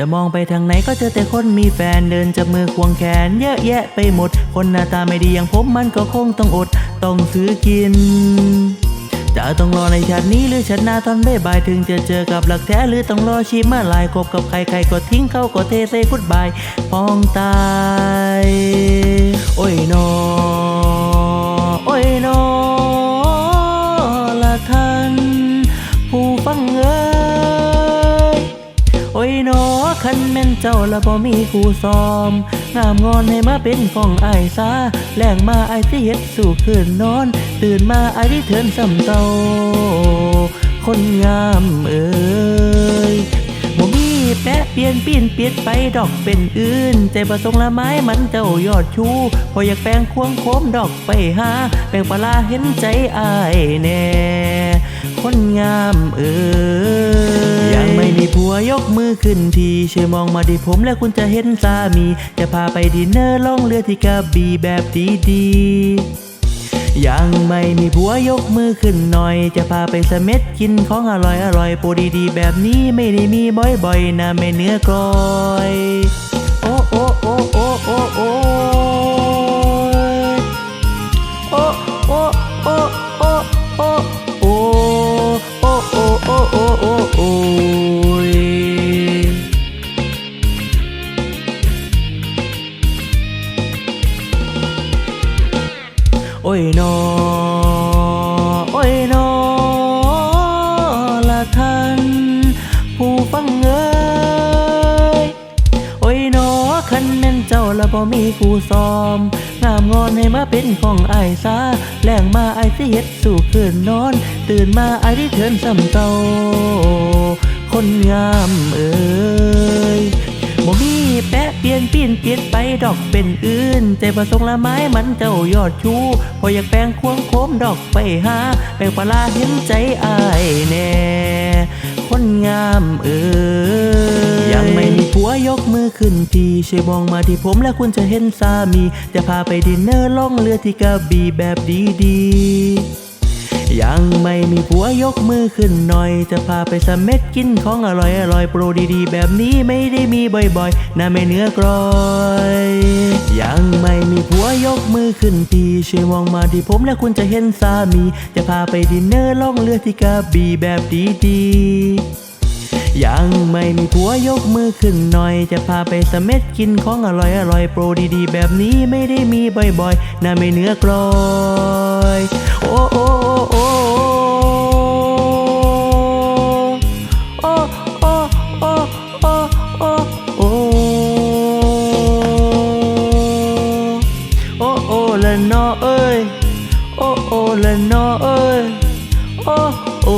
จะมองไปทางไหนก็เจอแต่คนมีแฟนเดินจับมือควงแขนเยอะแยะไปหมด คนหน้าตาไม่ดีอย่างผมมันก็คงต้องอด ต้องซื้อกิน จะต้องรอในชาตินี้หรือชาติหน้าตอนบ่ายถึงจะเจอกับหลักแท้หรือต้องรอชีมาลายคบกับใครใครก็ทิ้งเขาก็เทใส่ฟุตบายพองตายโอ้ยนอโอ้ยนอละท่านผู้ฟังเอ้ยโอ้ยนอ คันแม่นเจ้าละบ่มีคู่ซ้อม งามงอนให้มาเป็นของอายซาแรงมาอายสิเฮ็ดสู่คืนนอน ตื่นมาอายที่เทินสำเตาคนงามเอ้ยบ่มีแปะเปลี่ยนปีนเปียนไปดอกเป็นอื่น ใจประสงค์ละไม้มันเจ้ายอดชูพออยากแปลงควงโคมดอกไปหาแปลงปลาเห็นใจอายแน่ คนงามเอ้ย ผัวยกมือขึ้นทีช่วยมองมาที่ผมแล้วคุณจะเห็นสามี จะพาไปดินเนอร์ล่องเรือที่กระบี่แบบดีๆยังไม่มีผัวยกมือขึ้นหน่อย จะพาไปสเม็ดกินของอร่อยอร่อยโปรดีๆ แบบนี้ไม่ได้มีบ่อยๆนะไม่เนื้อกรอย อ้ยนอโอ้ยนอละท่านผู้ฟังเอ้ยโอ้ยนอคันแม่นเจ้าละบ่มีคู่ซ้อม งามงอนให้มาเป็นของอายซาแรงมาอายสิเฮ็ดสู่คืนนอน ตื่นมาอายที่เทินสำเตาคนงามเอ้ย เปลี่ยนปีนเปลี่ยนไปดอกเป็นอื่น ใจประสงค์ละไม้มันเจ้ายอดชูพออยากแปลงควงโคมดอกไปหาแปลงปลาเห็นใจอายแน่คนงามเอ้ยยังไม่มีผัวยกมือขึ้นทีช่วยมองมาที่ผมแล้วคุณจะเห็นสามี จะพาไปดินเนอร์ล่องเรือที่กระบี่แบบดีๆ ยังไม่มีผัวยกมือขึ้นหน่อย จะพาไปสเม็ดกินของอร่อยอร่อยโปรดีๆ แบบนี้ไม่ได้มีบ่อยๆ นะไม่เนื้อกรอยยังไม่มีผัวยกมือขึ้นทีช่วยมองมาที่ผมแล้วคุณจะเห็นสามี จะพาไปดินเนอร์ล่องเรือที่กระบี่แบบดีๆยังไม่มีผัวยกมือขึ้นหน่อย จะพาไปสเม็ดกินของอร่อยอร่อยโปรดีๆ แบบนี้ไม่ได้มีบ่อยๆนะไม่เนื้อกรอย โอ้โอ้ โอโอละนอเอ้ย โอโอละนอเอ้ย โอโอ